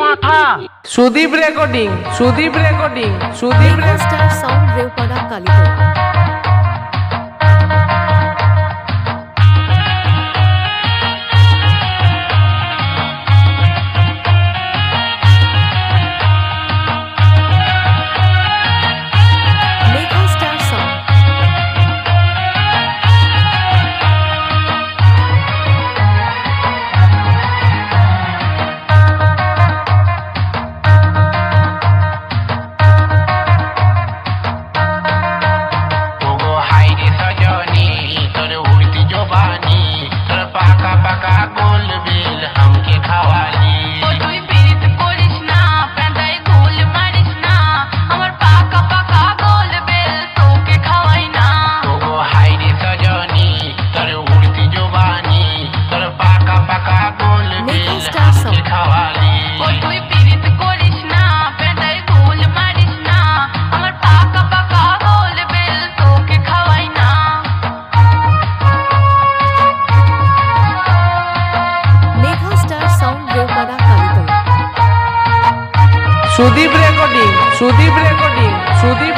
পারছেন Sudip recording Sudip recording Sudip রেস্টার sound recorder Kalika فكعب بالهم Sudip recording Sudip recording Sudip